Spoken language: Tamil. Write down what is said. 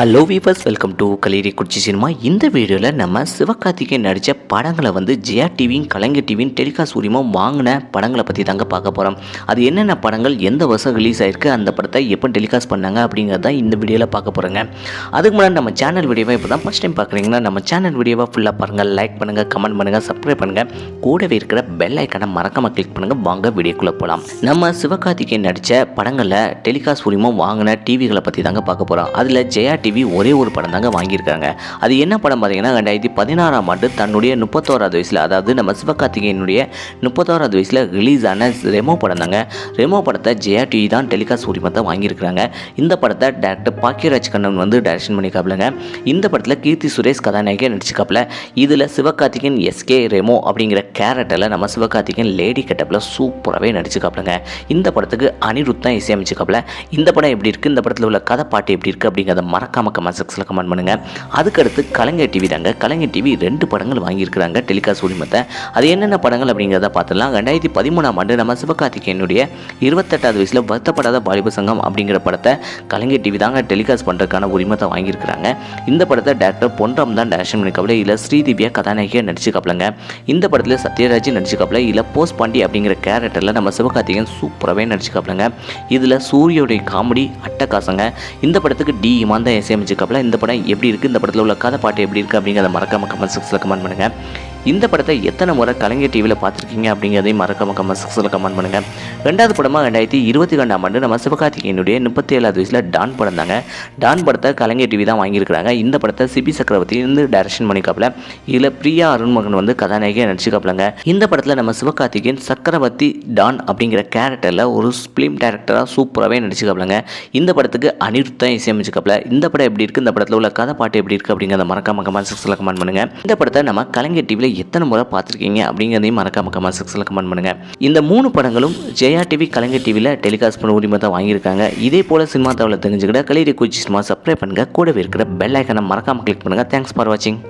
ஹலோ வீவர்ஸ் வெல்கம் டு கலேரி குச்சி சினிமா இந்த வீடியோவில் நம்ம சிவகார்த்திகேயன் நடித்த படங்களை வந்து ஜெயா டிவியும் கலைஞர் டிவியும் டெலிகாஸ்ட் உரிமம் வாங்கின படங்களை பற்றி தாங்க பார்க்க போகிறோம் அது என்னென்ன படங்கள் எந்த வருஷம் ரிலீஸ் ஆயிருக்கு அந்த படத்தை எப்போ டெலிகாஸ்ட் பண்ணாங்க அப்படிங்கிறத தான் இந்த வீடியோவில் பார்க்க போகிறோங்க அதுக்கு முன்னாடி நம்ம சேனல் வீடியோவை இப்போ தான் ஃபஸ்ட் டைம் பார்க்குறீங்கன்னா நம்ம சேனல் வீடியோவை ஃபுல்லாக பாருங்கள் லைக் பண்ணுங்கள் கமெண்ட் பண்ணுங்கள் சப்ஸ்கிரைப் பண்ணுங்கள் கூடவே இருக்கிற பெல் ஐக்கனை மறக்காமல் கிளிக் பண்ணுங்கள் வாங்க வீடியோக்குள்ளே போகலாம் நம்ம சிவகார்த்திகேயன் நடித்த படங்களில் டெலிகாஸ்ட் உரிமம் வாங்கின டிவிகளை பற்றி தாங்க பார்க்க போகிறோம் அதில் ஜெயா டிவி டிவி ஒரே ஒரு படம் தாங்க வாங்கியிருக்காங்க. அது என்ன படம் பார்த்தீங்கன்னா ரெண்டாயிரத்தி பதினாறாம் ஆண்டு தன்னுடைய முப்பத்தோராது வயசில் அதாவது நம்ம சிவகார்த்திகேயனுடைய முப்பத்தோராது வயசில் ரிலீஸ் ஆன ரெமோ படம் தாங்க ரெமோ படத்தை ஜெயா டிவி தான் டெலிகாஸ்ட் உரிமத்தை வாங்கியிருக்கிறாங்க. இந்த படத்தை டேரக்டர் பாக்கியராஜ் கண்ணன் வந்து டைரக்ஷன் பண்ணிக்காப்புலங்க இந்த படத்தில் கீர்த்தி சுரேஷ் கதாநாயகன் நடிச்சுக்காப்புல இதில் சிவகார்த்திகேயன் எஸ்கே ரெமோ அப்படிங்கிற கேரக்டரில் நம்ம சிவகார்த்திகேயன் லேடி கெட்டப்பில் சூப்பராகவே நடிச்சுக்காப்புலங்க இந்த படத்துக்கு அனிருத் தான் இசையமைச்சுக்காப்புல இந்த படம் எப்படி இருக்குது இந்த படத்தில் உள்ள கதை பாட்டு எப்படி இருக்குது அப்படிங்கிறத மறக்காம கமெண்ட் செக்ஸில் கமெண்ட் பண்ணுங்கள் அதுக்கடுத்து கலைஞர் டிவி தாங்க. கலைஞர் டிவி ரெண்டு படங்கள் வாங்கியிருக்கிறாங்க டெலிகாஸ்ட் உரிமத்தை அது என்னென்ன படங்கள் அப்படிங்கிறத பார்த்துலாம் ரெண்டாயிரத்தி பதிமூணாம் ஆண்டு நம்ம சிவகார்த்திகேயனுடைய இருபத்தெட்டாவது வயசில் வருத்தப்படாத வாலிப சங்கம் அப்படிங்கிற படத்தை கலைஞர் டிவி தாங்க டெலிகாஸ்ட் பண்ணுறதுக்கான உரிமத்தை வாங்கியிருக்கிறாங்க. இந்த படத்தை டேரக்டர் பொன்ராம் தான் டேரக்ஷன் பண்ணிக்காப்புல இல்லை ஸ்ரீதிவ்யா கதாநாயகியாக நடிச்சுக்காப்புலங்க இந்த படத்தில் சத்யராஜ் நடிச்சுக்காப்புல இல்லை போஸ்ட் பாண்டி அப்படிங்கிற கேரக்டரில் நம்ம சிவகார்த்திகேயன் சூப்பராகவே நடிச்சுக்காப்புலங்க இதில் சூரியோடைய காமெடி அட்டகாசங்க. இந்த படத்துக்கு டி இமான் தான் இசையமைச்சுக்காப்புல இந்த படம் எப்படி இருக்குது இந்த படத்தில் உள்ள கதை பாட்டு எப்படி இருக்குது அப்படிங்கிறத மறக்காமல் கமெண்ட் செக்ஸில் கமெண்ட் பண்ணுங்கள் இந்த படத்தை எத்தனை முறை கலைஞர் டிவியில் பார்த்துருக்கீங்க அப்படிங்கிறதையும் மறக்காம கமெண்ட் செக்ஸில் கமெண்ட் பண்ணுங்கள் ரெண்டாவது படமாக ரெண்டாயிரத்தி இருபத்தி ரெண்டாம் ஆண்டு நம்ம சிவகார்த்திகேயனுடைய முப்பத்தி ஏழாவது வயசில் டான் படம் தாங்க. டான் படத்தை கலைஞர் டிவி தான் வாங்கியிருக்கிறாங்க. இந்த படத்தை சிபி சக்கரவர்த்தி இருந்து டைரக்ஷன் பண்ணிக்காப்புல இதில் பிரியா அருண்மகன் வந்து கதாநாயகியாக நடிச்சுக்காப்பிலங்க இந்த படத்தில் நம்ம சிவகார்த்திகேயன் சக்கரவர்த்தி டான் அப்படிங்கிற கேரக்டரில் ஒரு ஃபிலிம் டேரக்டராக சூப்பராகவே நடிச்சுக்காப்பிலங்க இந்த படத்துக்கு அனிருத்தம் இசையமைச்சுக்காப்பில் இந்த படம் எப்படி இருக்குது இந்த படத்தில் உள்ள கதை பாட்டு எப்படி இருக்குது அப்படிங்கிறத மறக்காம கமெண்ட் செக்ஸில் கமெண்ட் பண்ணுங்கள் இந்த படத்தை நம்ம கலைஞர் டிவியில் எத்தனை முறை பார்த்துருக்கீங்க அப்படிங்கிறதையும் மறக்காம கமெண்ட் செக்ஷனில் கமெண்ட் பண்ணுங்கள் இந்த மூணு படங்களும் ஜெயா டிவி கலைஞர் டிவியில் டெலிகாஸ்ட் பண்ண உரிமை தான் வாங்கியிருக்காங்க. இதே போல் சினிமா தகவலை தெரிஞ்சுக்கிட்ட கலையரி குச்சி சினிமா சப்ஸ்கிரைப் பண்ணுங்கள் கூடவே இருக்கிற பெல் ஐக்கனை மறக்காமல் கிளிக் பண்ணுங்கள் தேங்க்ஸ் ஃபார் வாட்சிங்